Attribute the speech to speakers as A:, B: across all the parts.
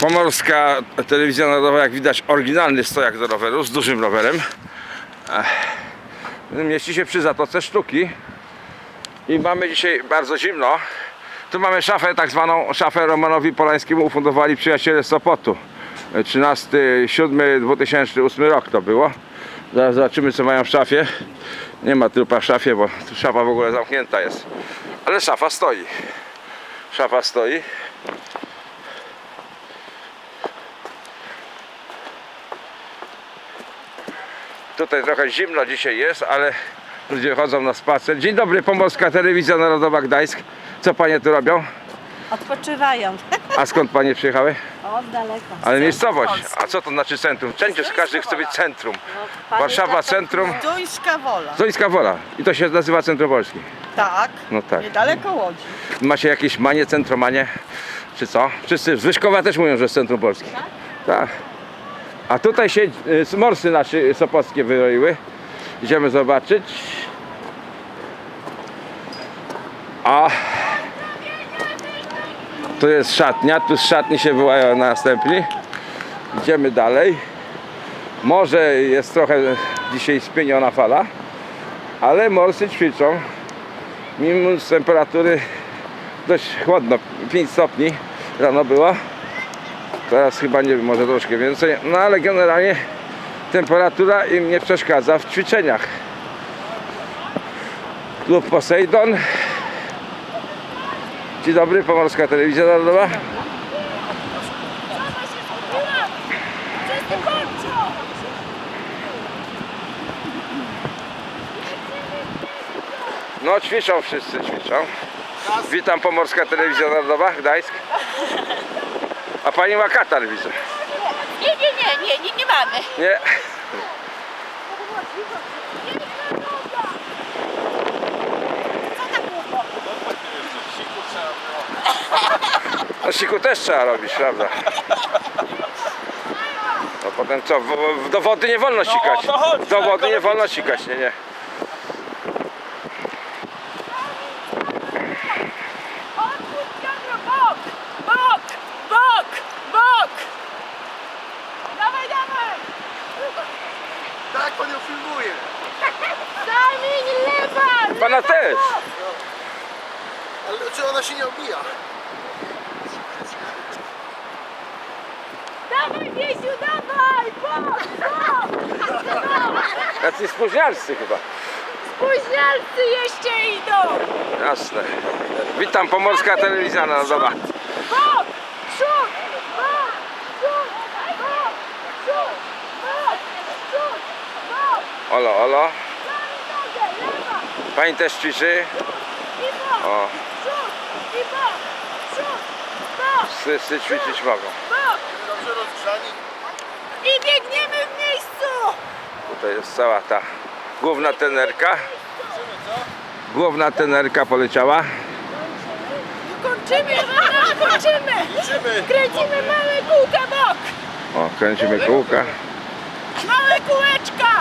A: Pomorska Telewizja Narodowa, jak widać, oryginalny stojak do roweru z dużym rowerem. Ech. Mieści się przy Zatoce Sztuki. I mamy dzisiaj bardzo zimno. Tu mamy szafę, tak zwaną szafę Romanowi Polańskiemu ufundowali przyjaciele Sopotu. 13, 7, 2008 rok to było. Zaraz zobaczymy co mają w szafie. Nie ma trupa w szafie, bo szafa w ogóle zamknięta jest. Ale szafa stoi. Szafa stoi. Tutaj trochę zimno dzisiaj jest, ale ludzie chodzą na spacer. Dzień dobry, Pomorska Telewizja Narodowa Gdańsk. Co panie tu robią?
B: Odpoczywają.
A: A skąd panie przyjechały?
B: Od daleka.
A: Ale miejscowość. A co to znaczy centrum? Wszędzie każdy chce być centrum. Warszawa centrum,
C: Duńska wola.
A: Zońska Wola. I to się nazywa Centrum Polski.
C: Tak.
A: No tak.
C: Niedaleko Łodzi.
A: Macie jakieś manie, centromanie? Czy co? Wszyscy, Zwyżkowa też mówią, że jest Centrum Polski. Tak. A tutaj się y, morsy nasze sopockie wyroiły. Idziemy zobaczyć. A tu jest szatnia, tu z szatni się wyłają następni. Idziemy dalej. Może jest trochę dzisiaj spieniona fala, ale morsy ćwiczą. Mimo temperatury dość chłodno, 5 stopni rano było. Teraz chyba nie wiem, może troszkę więcej. No ale generalnie temperatura im nie przeszkadza w ćwiczeniach. Klub Poseidon. Dzień dobry, Pomorska Telewizja Narodowa. No ćwiczą wszyscy, ćwiczą. Witam Pomorska Telewizja Narodowa, Gdańsk. A pani ma katar widzę.
B: Nie, nie, nie, nie, nie, nie mamy.
A: Nie. No siku też trzeba robić, prawda? No potem co, w, w, do wody nie wolno sikać.
D: o to chodzi,
A: Do
D: tak,
A: wody nie
D: ale
A: wolno sikać, nie, nie.
B: Odwróć wiadro, bok! Bok! Bok! Bok! Dawaj, dawaj!
D: Pan ją filmuje.
B: Zamień lewa!
A: Pana też.
D: Ale czy ona się nie obija?
B: Dawaj, Wiesiu, dawaj! Bok! Bok!
A: Jacy spóźnialscy chyba.
B: Spóźnialcy jeszcze idą!
A: Jasne. Witam Pomorska Telewizja Narodowa.
B: Bok! Przód! Bok! Przód! Bok! Przód! Bok! Przód! Nogę, lewa!
A: Pani też ćwiczy.
B: I bok!
A: O, wszyscy ćwiczyć mogą.
B: Bok!
D: Dobrze rozgrzani.
B: I biegniemy w miejscu!
A: Tutaj jest cała ta główna tenerka. Główna tenerka poleciała.
B: Kończymy, kończymy! Kręcimy małe kółka bok!
A: O, kręcimy kółka.
B: Małe kółeczka!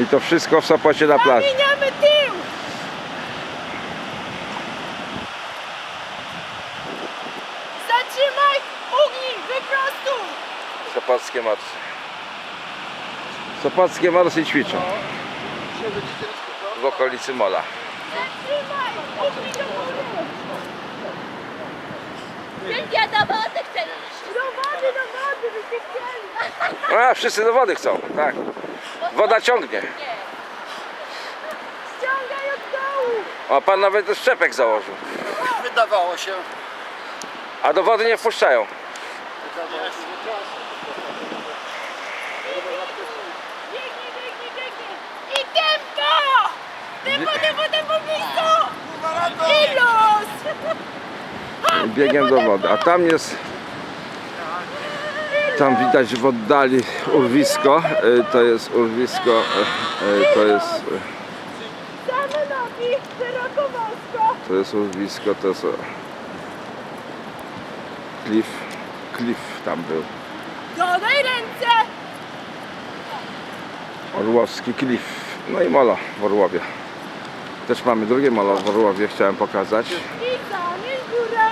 A: I to wszystko w Sopocie na plaży.
B: Zamieniamy tył! Zatrzymaj! Ugnij! Wyprostuj!
A: Sopockie morsy. Sopockie morsy ćwiczą. W okolicy Mola.
B: Zatrzymaj! Ugnij do góry! Ja do wody chcę iść! Do wody, do wody! Byście chcieli!
A: A, wszyscy do wody chcą, tak. Woda ciągnie.
B: Ściągaj od dołu!
A: O, pan nawet szczepek założył.
D: Wydawało się.
A: A do wody nie wpuszczają.
B: Biegnij, biegnij, biegnij! I tempo! Tempo, tempo, tempo miejscu! I los!
A: Biegiem do wody. A tam jest... Tam widać w oddali urwisko. To jest urwisko. To jest... To jest urwisko, to jest... Klif. Klif tam był.
B: Dodaj ręce!
A: Orłowski klif. No i molo w Orłowie. Też mamy drugie molo w Orłowie, chciałem pokazać.
B: I zamień góra!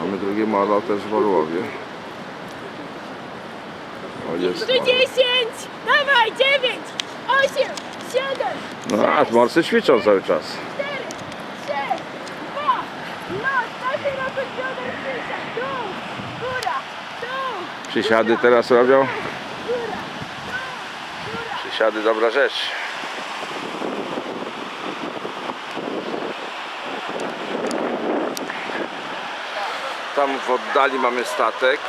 A: Mamy drugi model też w Orłowie. O, jest.
B: Tu 10, dawaj, 9, 8, 7,
A: No, a morsy ćwiczą cały czas.
B: 4, 3, 2, no, takie robią bioder przysiad, dół, góra, dół,
A: Przysiady teraz robią.
B: góra, dół, góra.
A: Przysiady dobra rzecz. Tam w oddali mamy statek.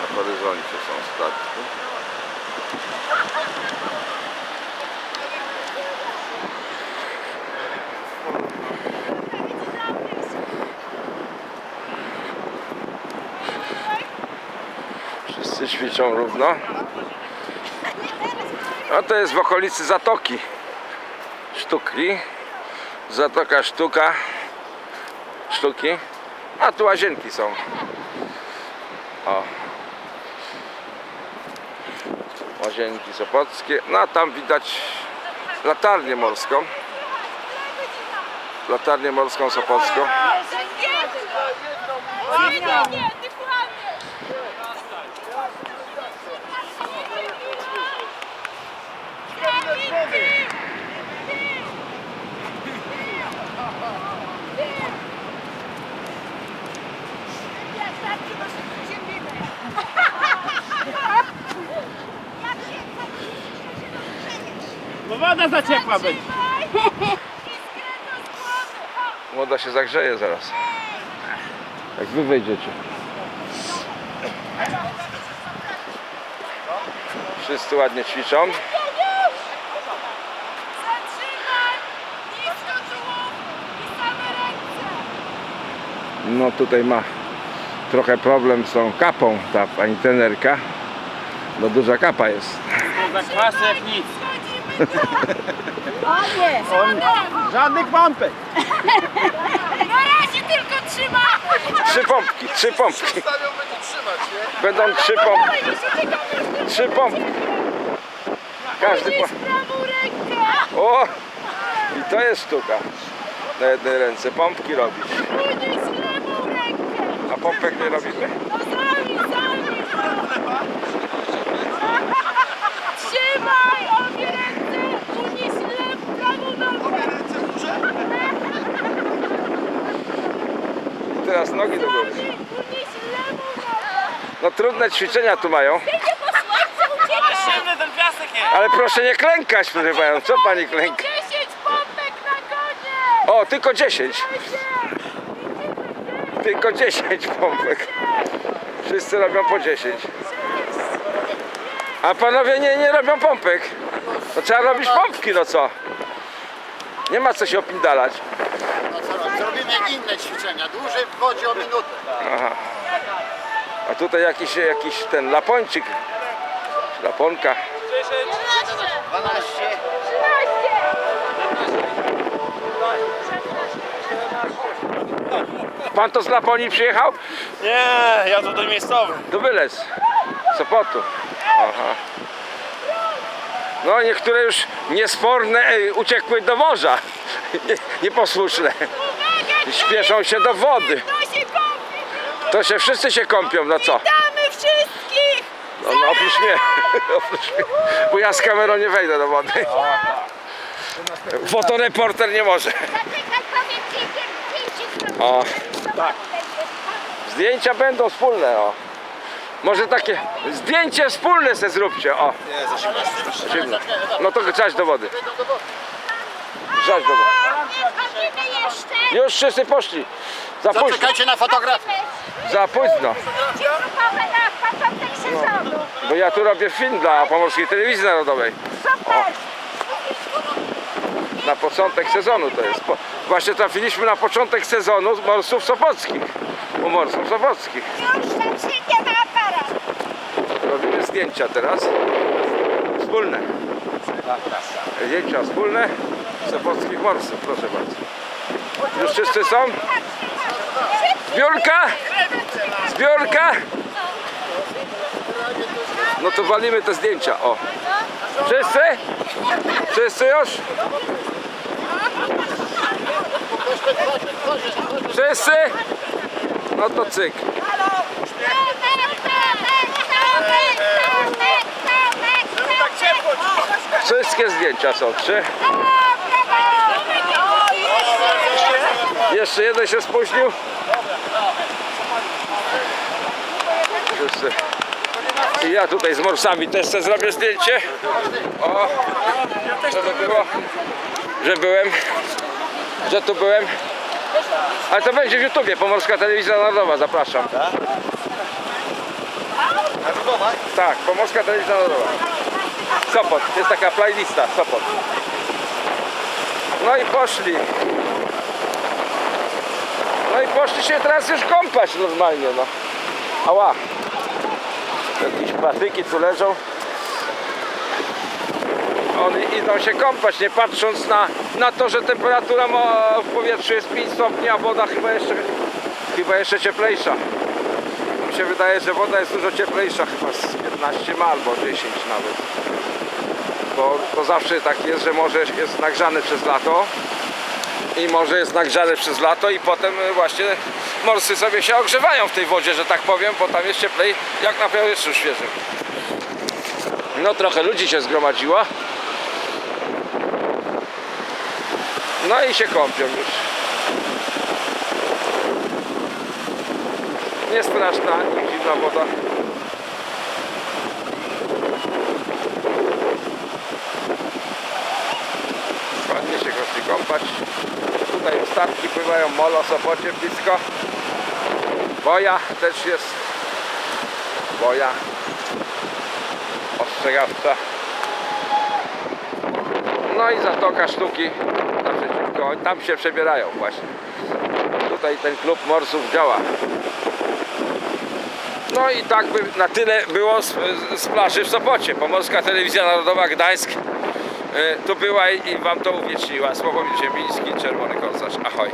A: Na horyzoncie są statki. Wszyscy ćwiczą równo. A to jest w okolicy Zatoki Sztuki. Zatoka Sztuka Sztuki. A tu łazienki są. O. Łazienki Sopockie. No a tam widać latarnię morską. Latarnię morską Sopocką.
C: Woda zaciekła będzie.
A: Młoda się zagrzeje zaraz. Jak wy wejdziecie. Wszyscy ładnie ćwiczą. No tutaj ma trochę problem z tą kapą ta pani trenerka. Bo duża kapa jest.
C: To za kwasy jak nic.
B: Panie!
C: Żadnych pompek.
B: Na razie tylko trzyma!
A: Trzy pompki, trzy pompki.
D: Stawią będzie trzymać, nie?
A: Będą trzy pompki. Trzy pompki. Każdy po...
B: Podnieś prawą rękę!
A: O! I to jest sztuka. Na jednej ręce pompki
B: lewą rękę!
A: A pompek nie robimy?
B: No zami! Trzymaj obie ręce! Podnieś lewą, prawą nogę!
D: Ręce w górze?
A: I teraz nogi do góry. No trudne ćwiczenia tu mają.
C: Ten piasek jest.
A: Ale proszę nie klękać, proszę panią. Co pani klęka?
B: 10 pompek na koniec!
A: O, tylko 10. Tylko 10 pompek. Wszyscy robią po 10. A panowie nie, nie robią pompek. To trzeba robić pompki, no co? Nie ma co się opindalać.
D: Zrobimy inne ćwiczenia. Dłużej w wodzie o minutę.
A: Aha. A tutaj jakiś, jakiś ten lapończyk. Laponka.
D: 12.
B: 13!
A: Pan to z Laponii przyjechał?
C: Nie, ja tutaj miejscowy.
A: Do Wylec. Sopotu. Aha. No niektóre już niesporne ej, uciekły do morza. Nie, nieposłuszne.
B: Uwaga!
A: Śpieszą się do wody.
B: To się!
A: To się wszyscy się kąpią, no co?
B: Witamy wszystkich!
A: No, no oprócz mnie. oprócz mnie. Bo ja z kamerą nie wejdę do wody. Fotoreporter nie może. O,
B: Tak.
A: zdjęcia będą wspólne, o. Może takie zdjęcie wspólne se zróbcie, o.
D: Nie, za. Zimno.
A: No to grzać do wody. Grzać do wody. Już wszyscy poszli. Za późno.
D: Zaczekajcie na fotografię.
A: Za późno. Bo ja tu robię film dla Pomorskiej Telewizji Narodowej.
B: Super!
A: Na początek sezonu to jest. Po, właśnie trafiliśmy na początek sezonu z morsów sopockich. U morsów sopockich.
B: Już zacznie na aparat!
A: Robimy zdjęcia teraz. Wspólne. Zdjęcia wspólne sopockich morsów, proszę bardzo. Już wszyscy są? Zbiórka? Zbiórka? No to walimy te zdjęcia, o. Wszyscy? Wszyscy już? Wszyscy? No to cyk. Wszystkie zdjęcia są. Trzy. Jeszcze jeden się spóźnił. I ja tutaj z morsami też sobie zrobię zdjęcie. O, żeby było, że byłem, że tu byłem. Ale to będzie w YouTubie, Pomorska Telewizja Narodowa, zapraszam. Tak, Pomorska Telewizja Narodowa. Sopot, jest taka playlista, Sopot. No i poszli. No i poszli się teraz już kąpać normalnie, no. Ała. Jakieś patyki tu leżą. Oni idą się kąpać, nie patrząc na, na to, że temperatura w powietrzu jest 5 stopni, a woda chyba jeszcze, chyba jeszcze cieplejsza. Mi się wydaje, że woda jest dużo cieplejsza, chyba z 15 ma albo 10 nawet. Bo to zawsze tak jest, że morze jest nagrzane przez lato i morze jest nagrzane przez lato i potem y, właśnie morscy sobie się ogrzewają w tej wodzie, że tak powiem, bo tam jest cieplej jak na powietrzu świeżym. No trochę ludzi się zgromadziło. No i się kąpią już. Nie straszna, nie zimna woda. Ładnie się gości kąpać. Tutaj statki pływają, molo, Sopocie blisko. Boja też jest. Boja. Ostrzegawcza. No i Zatoka Sztuki. Tam się przebierają właśnie. Tutaj ten klub morsów działa. No i tak by na tyle było z, z plaży w Sopocie. Pomorska Telewizja Narodowa Gdańsk tu była i, i wam to uwieczniła. Sławomir Ziemiński, Czerwony Korsarz. Ahoj.